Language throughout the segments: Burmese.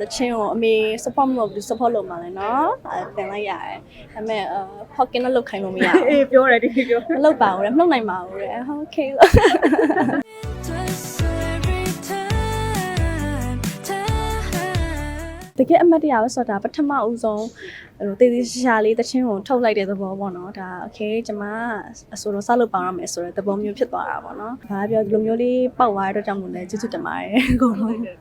သချင်းကိုအမေ support မလုပ်ဘူး support လုပ်မှာလဲเนาะအဲတင်လိုက်ရတယ်ဒါပေမဲ့အာ pocket နဲ့လုတ်ခိုင်းလို့မရဘူး အေးပြောတယ်ဒီပြော မလုတ်ပါဘူးလေမလုတ်နိုင်ပါဘူးလေဟုတ် okay လို့ တကယ်အမတ်တရားပဲဆိုတာပထမဦးဆုံးဟိုတည်တည်ရှာရှာလေးတချင်းကိုထုတ်လိုက်တဲ့သဘောပေါ့နော်ဒါ okay ကျွန်မအဆိုတော့စလုပ်ပါရမယ်ဆိုတဲ့သဘောမျိုးဖြစ်သွားတာပေါ့နော်ဘာပြောဒီလိုမျိုးလေးပောက်သွားတဲ့အတွက်ကြောင့်မို့လဲကျေးဇူးတင်ပါတယ်အကုန်လုံးအဲ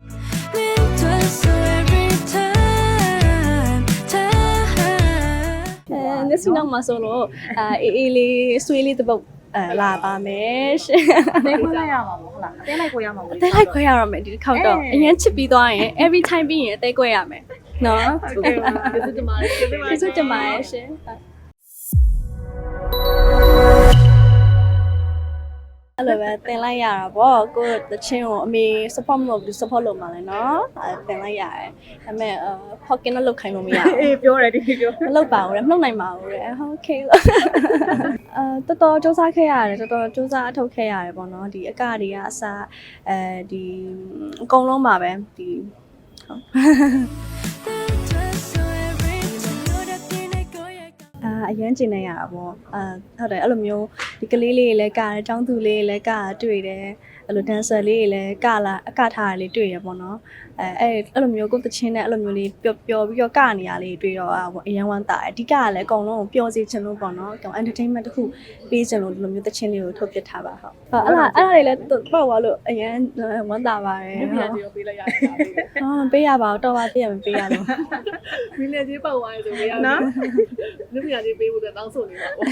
နစ်စီနောက်မှာဆိုတော့အေးအေးလေးဆွေးလေးတစ်ပုတ်အဲလာပါမယ်ရှင်။တဲခွဲလိုက်ရမှာမဟုတ်လား။အတဲလိုက်ခွဲရမှာမဟုတ်လား။တဲလိုက်ခွဲရတော့မယ်ဒီတစ်ခေါက်တော့အရင်ချစ်ပြီးသွားရင် every time ပြီးရင်အတဲခွဲရမယ်။နော်။ဟုတ်ကဲ့ပါ။ကျေးဇူးတင်ပါတယ်။ကျေးဇူးတင်ပါတယ်ရှင်။ အဲ့လိုပဲတင်လိုက်ရတာပေါ့ကိုယ့်တချင်းကိုအမေ support မလုပ်ဘူး support လုပ်မှာလဲเนาะအဲတင်လိုက်ရတယ်ဒါပေမဲ့အာ pocket နဲ့လုတ်ခိုင်းလို့မရဘူး အေးပြောတယ်ဒီပြော မလုပ်ပါဘူးလေမလုပ်နိုင်ပါဘူးလေဟုတ် okay လို့အဲတော်တော်စူးစမ်းခဲ့ရတယ်တော်တော်စူးစမ်းအထောက်ခဲ့ရတယ်ပေါ့နော်ဒီအကတွေကအစားအဲဒီအကုန်လုံးပါပဲဒီဟုတ်အာအရန်ကျင်နေရတာပေါ့အာဟုတ်တယ်အဲ့လိုမျိုး ဒီကလေးလေးတွေလည်းကားတယ်ចောင်းသူလေးတွေလည်းကားတွေ့တယ်အဲ့လို dancer လေးတွေလည်းကလာအကထားတာလေးတွေ့ရပေါ့နော်အဲအဲ့အဲ့လိုမျိုးကိုယ်တချင်းနဲ့အဲ့လိုမျိုးလေးပျော်ပျော်ပြီးတော့ကနေရလေးတွေ့တော့အရန်ဝမ်းတာတယ်အဓိကကလည်းအကုန်လုံးကိုပျော်စေချင်လို့ပေါ့နော်အကောင် entertainment တစ်ခုပေးချင်လို့ဒီလိုမျိုးတချင်းလေးကိုထုတ်ပြထားပါဟုတ်ဟုတ်အဲ့ဒါအဲ့ဒါတွေလည်းပေါ့သွားလို့အရန်ဝမ်းတာပါတယ်ဒီဟုပြန်တ်ကြီးပေးလိုက်ရတယ်ဒါလေးအော်ပေးရပါတော့တော့ပါပြည့်မပေးရလို့မင်းလည်းကြီးပောက်သွားရဆိုပေးရနော်ဒီပြန်ကြီးပေးဖို့တောင်းဆိုနေတာပေါ့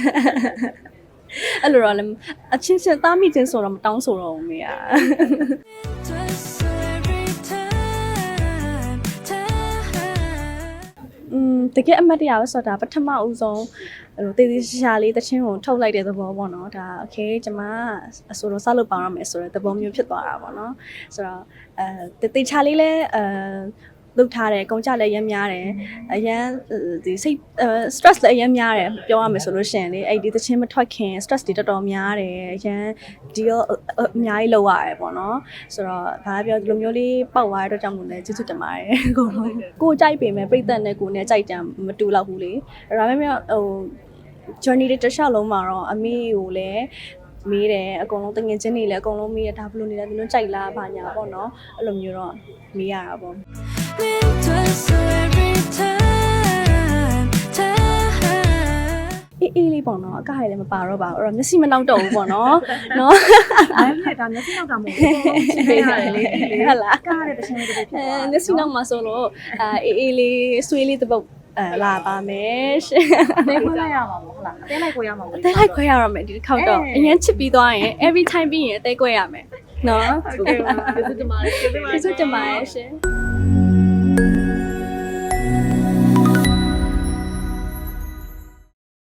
အဲ့လိုတော့လည်းအချင်းချင်းသားမိချင်းဆိုတော့မတောင်းဆိုတော့ဘူးမေကอืมတကယ်အမတ်တရားပဲဆိုတာပထမဦးဆုံးဟိုတည်တည်ရှာရှာလေးတချင်းကိုထုတ်လိုက်တဲ့သဘောပေါ့နော်ဒါ okay ကျွန်မအဆိုတော့စလုပ်ပါရမယ်ဆိုတဲ့သဘောမျိုးဖြစ်သွားတာပေါ့နော်ဆိုတော့အဲတေချာလေးလဲအဲ လုပ်ထားတယ်အကုန်ကြလည်းရမ်းများတယ်အရန်ဒီစိတ်အဲ stress လည်းအရမ်းများတယ်ပြောရမယ်ဆိုလို့ရှိရင်လေအဲ့ဒီတချင်းမထွက်ခင် stress တွေတော်တော်များတယ်အရန်ဒီရောအများကြီးလောက်ရတယ်ပေါ့နော်ဆိုတော့ဘာပြောဒီလိုမျိုးလေးပောက်သွားတဲ့အတွက်ကြောင့်မို့လဲကျေးဇူးတင်ပါတယ်အကုန်လုံးကိုကြိုက်ပေမဲ့ပြိသက်နဲ့ကိုနဲ့ကြိုက်ကြမတူတော့ဘူးလေဒါပေမဲ့ဟို journey တွေတစ်လျှောက်လုံးမှာတော့အမေကိုလည်းမေးတယ်အကုန်လုံးတငင်ချင်းတွေလည်းအကုန်လုံးမေးရဒါဘယ်လိုနေလဲသူတို့ကြိုက်လားဘာညာပေါ့နော်အဲ့လိုမျိုးတော့မေးရတာပေါ့ အေးအေးလေးပေါ့နော်အကရလည်းမပါတော့ပါဘူးအဲ့တော့မျက်စိမနှောက်တော့ဘူးပေါ့နော်နော်အဲ့ဒါဒါမျက်စိနှောက်တာမဟုတ်ဘူးရှင်းပေးရတယ်လေဟုတ်လားအကရတဲ့တစ်ချိန်တစ်ချိန်ဖြစ်သွားမျက်စိနှောက်မှာဆိုလို့အေးအေးလေးဆွေးလေးတစ်ပုတ်အဲလာပါမယ်ရှင်။တဲခွဲလိုက်ရမှာမဟုတ်လား။တဲလိုက်ခွဲရမှာမဟုတ်လား။တဲလိုက်ခွဲရရမယ်ဒီတစ်ခေါက်တော့အရင်ချစ်ပြီးသွားရင် every time ပြီးရင်တဲခွဲရမယ်။နော်။ဟုတ်ကဲ့ပါ။ကျေးဇူးတင်ပါတယ်။ကျေးဇူးတင်ပါတယ်ရှင်။